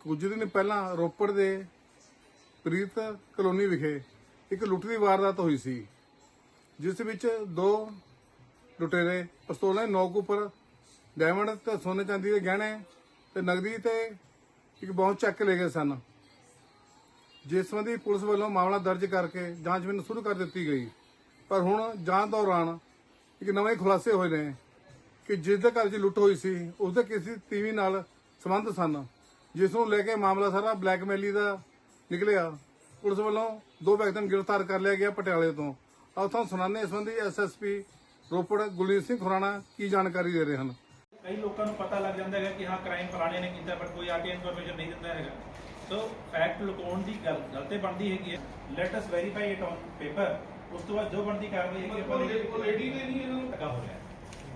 ਕੁਝ ਦਿਨ ਪਹਿਲਾਂ ਰੋਪੜ ਦੇ ਪ੍ਰੀਤ ਕਲੋਨੀ ਵਿਖੇ ਇੱਕ ਲੁੱਟ ਦੀ ਵਾਰਦਾਤ ਹੋਈ ਸੀ, ਜਿਸ ਵਿੱਚ ਦੋ ਲੁਟੇਰੇ, ਪਿਸਤੌਲਾਂ ਦੇ ਨੋਕ ਉੱਪਰ ਡਾਇਮੰਡ ਤੇ ਸੋਨੇ ਚਾਂਦੀ ਦੇ ਗਹਿਣੇ ਤੇ ਨਗਦੀ ਤੇ ਇੱਕ ਬਹੁਤ ਚੱਕ ਕੇ ਲੈ ਗਏ ਸਨ। ਜਿਸ ਸੰਬੰਧੀ ਪੁਲਿਸ ਵੱਲੋਂ ਮਾਮਲਾ ਦਰਜ ਕਰਕੇ ਜਾਂਚ ਮੈਨੂੰ ਸ਼ੁਰੂ ਕਰ ਦਿੱਤੀ ਗਈ। ਪਰ ਹੁਣ ਜਾਂਚ ਦੌਰਾਨ ਇੱਕ ਨਵੇਂ ਖੁਲਾਸੇ ਹੋਏ ਨੇ ਕਿ ਜਿਸ ਦੇ ਘਰ 'ਚ ਲੁੱਟ ਹੋਈ ਸੀ, ਉਸ ਦੇ ਕਿਸੇ ਤੀਵੀ ਨਾਲ ਸੰਬੰਧ ਸਨ। ਜਿਸ ਨੂੰ ਲੈ ਕੇ ਮਾਮਲਾ ਸਾਰਾ ਬਲੈਕਮੇਲੀ ਦਾ ਨਿਕਲਿਆ। ਪੁਲਿਸ ਵੱਲੋਂ ਦੋ ਵਿਅਕਤੀਆਂ ਨੂੰ ਗ੍ਰਿਫਤਾਰ ਕਰ ਲਿਆ ਗਿਆ ਪਟਿਆਲੇ ਤੋਂ। ਆਓ ਤੁਹਾਨੂੰ ਸੁਣਾਉਂਦੇ ਇਸ ਸੰਬੰਧੀ ਐਸਐਸਪੀ ਰੋਪੜ ਗੁਲਜੀਤ ਸਿੰਘ ਖੁਰਾਣਾ ਕੀ ਜਾਣਕਾਰੀ ਦੇ ਰਹੇ ਹਨ। ਕਈ ਲੋਕਾਂ ਨੂੰ ਪਤਾ ਲੱਗ ਜਾਂਦਾ ਹੈਗਾ ਕਿ ਹਾਂ ਕ੍ਰਾਈਮ ਫਲਾਣੇ ਨੇ ਕੀਤਾ ਬਟ ਕੋਈ ਆ ਕੇ ਇਨਫੋਰਮੇਸ਼ਨ ਨਹੀਂ ਦਿੰਦਾ ਹੈਗਾ। ਸੋ ਫੈਕਟ ਲੁਕਾਉਣ ਦੀ ਗੱਲ ਗੱਲ ਤੇ ਬਣਦੀ ਹੈਗੀ ਹੈ। Let us verify it on paper ਉਸ ਤੋਂ ਬਾਅਦ ਜੋ ਬਣਦੀ ਕਾਰਵਾਈ ਹੈਗੀ ਆਪਾਂ ਲੇਡੀ ਨੇ ਨਹੀਂ ਇਹਨੂੰ ਧੱਕਾ ਹੋ ਰਿਹਾ ਹੈ।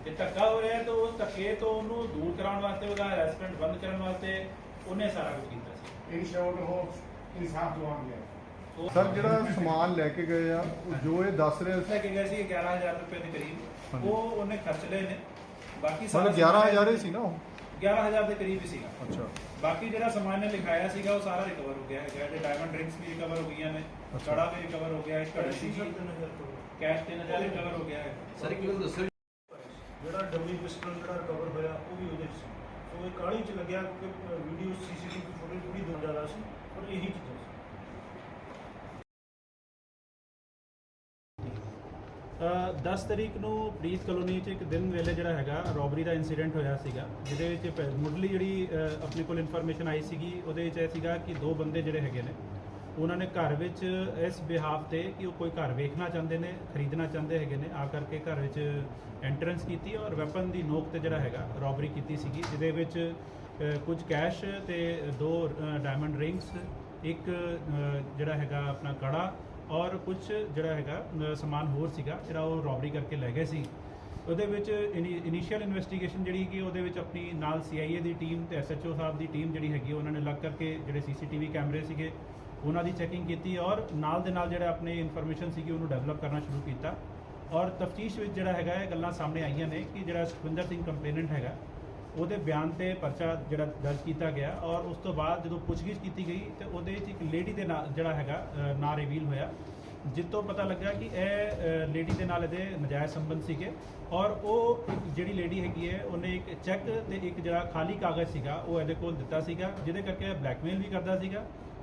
ਤੇ ਧੱਕਾ ਹੋ ਰਿਹਾ ਹੈ ਤਾਂ ਉਸ ਧੱਕੇ ਤੋਂ ਉਹਨੂੰ ਦੂਰ ਕਰਾਉਣ ਵਾਸਤੇ ਉਹਦਾ ਹਰੈਸਮੈਂਟ ਬੰਦ ਕਰਨ ਵਾਸਤੇ ਉਹਨੇ ਸਾਰਾ ਕੁਝ ਕੀਤਾ ਸੀ। ਇਨ ਸ਼ਾਰਟ ਉਹ ਇਨਸਾਫ ਦਿਵਾਉਣ ਗਿਆ ਉਹ ਸਰ ਜਿਹੜਾ ਸਮਾਨ ਲੈ ਕੇ ਗਏ ਆ ਉਹ ਜੋ ਇਹ ਦੱਸ ਰਹੇ ਲੈ ਕੇ ਗਏ ਸੀ 11000 ਰੁਪਏ ਦੇ ਕਰੀਬ। ਉਹ ਉਹਨੇ ਖਰਚ ਲਏ ਨੇ। ਬਾਕੀ ਮਤਲਬ 11000 ਹੀ ਸੀ ਨਾ ਉਹ? 11000 ਦੇ ਕਰੀਬ ਹੀ ਸੀਗਾ। ਅੱਛਾ। ਬਾਕੀ ਜਿਹੜਾ ਸਮਾਨ ਨੇ ਲਿਖਾਇਆ ਸੀਗਾ ਉਹ ਸਾਰਾ ਰਿਕਵਰ ਹੋ ਗਿਆ। ਹੈ ਜਿਹੜੇ ਡਾਇਮੰਡ ਰਿੰਗਸ ਵੀ ਰਿਕਵਰ ਹੋ ਗਈਆਂ ਨੇ। ਕੜਾ ਵੀ ਰਿਕਵਰ ਹੋ ਗਿਆ ਹੈ ਘੜੀ ਸੀ ਕੈਸ਼ 3000 ਰਿਕਵਰ ਹੋ ਗਿਆ। ਹੈ ਸਰ ਇੱਕ ਗੱਲ ਦੱਸੋ। ਜਿਹੜਾ ਡਬਲੀ ਪਿਸਟਲ ਜਿਹੜਾ ਰਿਕਵਰ ਹੋਇਆ ਉਹ ਵੀ ਉਹਦੇ 'ਚ ਸੀ ਕਾਹਲੀ 'ਚ ਲੱਗਿਆ ਕਿ ਵੀਡੀਓ ਸੀਸੀਟੀਵੀ ਫੁਟੇਜ ਥੋੜੀ ਦੂਰ ਜ਼ਿਆਦਾ ਸੀ ਪਰ ਇਹੀ ਚੀਜ਼ਾਂ ਸੀ। ਅ, 10 ਤਰੀਕ ਨੂੰ ਪ੍ਰੀਤ ਕਲੋਨੀ 'ਚ ਇੱਕ ਦਿਨ ਵੇਲੇ ਜਿਹੜਾ ਹੈਗਾ ਰੋਬਰੀ ਦਾ ਇਨਸੀਡੈਂਟ ਹੋਇਆ ਸੀਗਾ ਜਿਹਦੇ ਵਿੱਚ ਪ- ਮੁੱਢਲੀ ਜਿਹੜੀ ਅ, ਆਪਣੇ ਕੋਲ ਇਨਫੋਰਮੇਸ਼ਨ ਆਈ ਸੀਗੀ ਉਹਦੇ ਵਿੱਚ ਇਹ ਸੀਗਾ ਕਿ ਦੋ ਬੰਦੇ ਜਿਹੜੇ ਹੈਗੇ ਨੇ ਉਹਨਾਂ ਨੇ ਘਰ ਵਿੱਚ ਇਸ ਬਿਹਾਫ ਤੇ ਕਿ ਉਹ ਕੋਈ ਘਰ ਵੇਖਣਾ ਚਾਹੁੰਦੇ ਨੇ, ਖਰੀਦਣਾ ਚਾਹੁੰਦੇ ਹੈਗੇ ਨੇ, ਆ ਕਰਕੇ ਘਰ ਵਿੱਚ ਐਂਟਰੈਂਸ ਕੀਤੀ ਔਰ ਵੈਪਨ ਦੀ ਨੋਕ ਤੇ ਜਿਹੜਾ ਹੈਗਾ ਰੋਬਰੀ ਕੀਤੀ ਸੀਗੀ, ਜਿਹਦੇ ਵਿੱਚ ਕੁਝ ਕੈਸ਼ ਤੇ ਦੋ ਡਾਇਮੰਡ ਰਿੰਗਸ ਇੱਕ ਜਿਹੜਾ ਹੈਗਾ ਆਪਣਾ ਕੜਾ ਔਰ ਕੁਝ ਜਿਹੜਾ ਹੈਗਾ ਸਮਾਨ ਹੋਰ ਸੀਗਾ, ਜਿਹੜਾ ਉਹ ਰੋਬਰੀ ਕਰਕੇ ਲੈ ਗਏ ਸੀ। ਉਹਦੇ ਵਿੱਚ ਇਨੀਸ਼ੀਅਲ ਇਨਵੈਸਟੀਗੇਸ਼ਨ ਜਿਹੜੀ ਹੈਗੀ, ਉਹਦੇ ਵਿੱਚ ਆਪਣੀ ਨਾਲ ਸੀਆਈਏ ਦੀ ਟੀਮ ਤੇ ਐਸਐਚਓ ਸਾਹਿਬ ਦੀ ਟੀਮ ਜਿਹੜੀ ਹੈਗੀ, ਉਹਨਾਂ ਨੇ ਲੱਗ ਕਰਕੇ ਜਿਹੜੇ ਸੀਸੀਟੀਵੀ ਕੈਮਰੇ ਸੀਗੇ ਉਹਨਾਂ ਦੀ ਚੈਕਿੰਗ ਕੀਤੀ ਔਰ ਨਾਲ ਦੇ ਨਾਲ ਜਿਹੜਾ ਆਪਣੀ ਇਨਫੋਰਮੇਸ਼ਨ ਸੀਗੀ ਉਹਨੂੰ ਡਿਵੈਲਪ ਕਰਨਾ ਸ਼ੁਰੂ ਕੀਤਾ। ਔਰ ਤਫਤੀਸ਼ ਵਿੱਚ ਜਿਹੜਾ ਹੈਗਾ, ਇਹ ਗੱਲਾਂ ਸਾਹਮਣੇ ਆਈਆਂ ਨੇ ਕਿ ਜਿਹੜਾ ਸੁਖਵਿੰਦਰ ਸਿੰਘ ਕੰਪਲੇਨੈਂਟ ਹੈਗਾ, ਉਹਦੇ ਬਿਆਨ ਤੇ ਪਰਚਾ ਜਿਹੜਾ ਦਰਜ ਕੀਤਾ ਗਿਆ ਔਰ ਉਸ ਤੋਂ ਬਾਅਦ ਜਦੋਂ ਪੁੱਛਗਿੱਛ ਕੀਤੀ ਗਈ ਤੇ ਉਹਦੇ ਵਿੱਚ ਇੱਕ ਲੇਡੀ ਦੇ ਨਾਲ ਜਿਹੜਾ ਹੈਗਾ ਨਾਂ ਰਿਵੀਲ ਹੋਇਆ। ਜਿੱਤੋਂ ਪਤਾ ਲੱਗਾ ਕਿ ਇਹ ਲੇਡੀ ਦੇ ਨਾਲ ਇਹਦੇ ਨਜਾਇਜ਼ ਸੰਬੰਧ ਸੀਗੇ ਔਰ ਉਹ ਜਿਹੜੀ ਲੇਡੀ ਹੈਗੀ ਹੈ, ਉਹਨੇ ਇੱਕ ਚੈੱਕ ਤੇ ਇੱਕ ਜਿਹੜਾ ਖਾਲੀ ਕਾਗਜ਼ ਸੀਗਾ, ਉਹ ਇਹਦੇ ਕੋਲ ਦਿੱਤਾ ਸੀਗਾ, ਜਿਹਦੇ ਕਰਕੇ ਇਹ ਬਲੈਕਮੇਲ ਵੀ ਕਰਦਾ ਸੀਗਾ।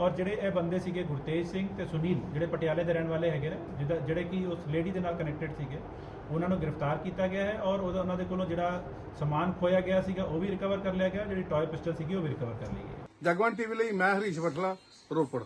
ਔਰ ਜਿਹੜੇ ਇਹ ਬੰਦੇ ਸੀਗੇ ਗੁਰਤੇਜ ਸਿੰਘ ਤੇ ਸੁਨੀਲ, ਜਿਹੜੇ ਪਟਿਆਲੇ ਦੇ ਰਹਿਣ ਵਾਲੇ ਹੈਗੇ ਨੇ, ਜਿਹਦਾ ਜਿਹੜੇ ਕਿ ਉਸ ਲੇਡੀ ਦੇ ਨਾਲ ਕਨੈਕਟਡ ਸੀਗੇ, ਉਹਨਾਂ ਨੂੰ ਗ੍ਰਿਫਤਾਰ ਕੀਤਾ ਗਿਆ ਹੈ ਔਰ ਉਹਦਾ ਉਹਨਾਂ ਦੇ ਕੋਲੋਂ ਜਿਹੜਾ ਸਮਾਨ ਖੋਇਆ ਗਿਆ ਸੀਗਾ, ਉਹ ਵੀ ਰਿਕਵਰ ਕਰ ਲਿਆ ਗਿਆ, ਜਿਹੜੀ ਟੌਏ ਪਿਸਟਲ ਸੀਗੀ, ਉਹ ਵੀ ਰਿਕਵਰ ਕਰ ਲਈ ਗਈ ਹੈ। ਜਗਵੰਤ ਟੀਵੀ ਲਈ ਮੈਂ ਹਰੀਸ਼ ਬਟਲਾ ਰੋਪੜ।